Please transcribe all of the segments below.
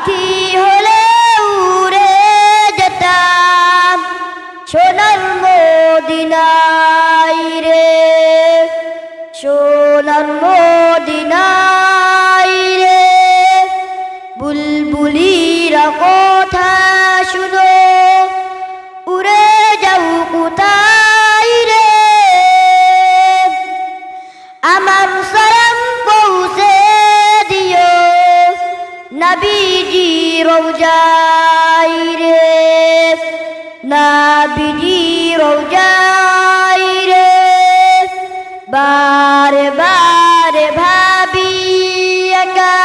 পাখি হলে উড়ে যেতাম সোনার মদিনাই রে। সোনার মদিনাই রে। বুলবুলিরা কথা শুনো, উড়ে যাও কোথায় রে? আমার নবীজি রোজাই রে, নবীজি রোজাই রে। বারে বারে ভাবি একা,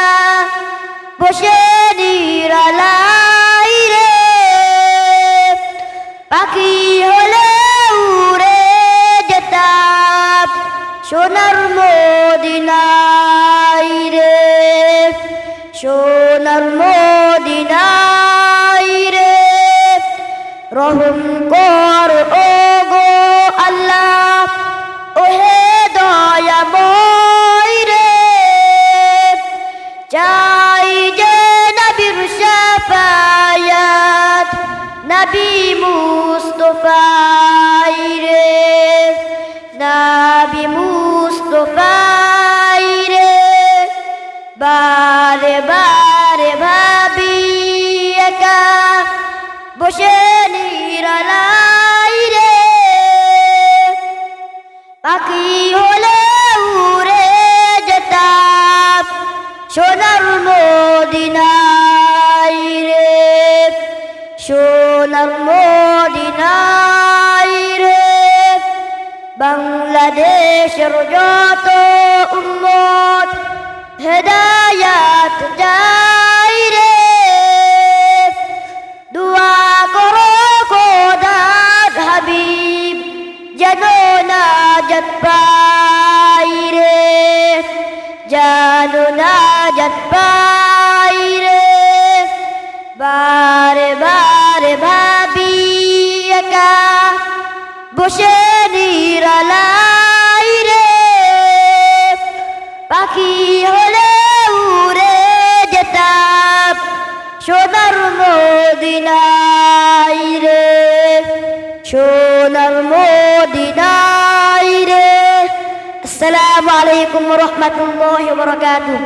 বসে নিরালাই রে। পাখি হলে উড়ে যেতাম, সোনার মদিনাই বারে বারে ভাবি একা, বসে নিরালাই রে। পাখি হলে উড়ে যেতাম, সোনার মদিনাই রে। সোনার মদিনাই রে। বাংলাদেশের যত উম্মত হেদায়াত যাই রে। দোয়া করো খোদার হাবিব, যেন না জত পাই রে। জানো না জত পাই রে। বারে বারে ভাবি একা, বসে নিরালাই সোনার মদিনাই রে সোনার মদিনাই রে। আসসালামু আলাইকুম রহমতুল্লাহ বরকাতুহ।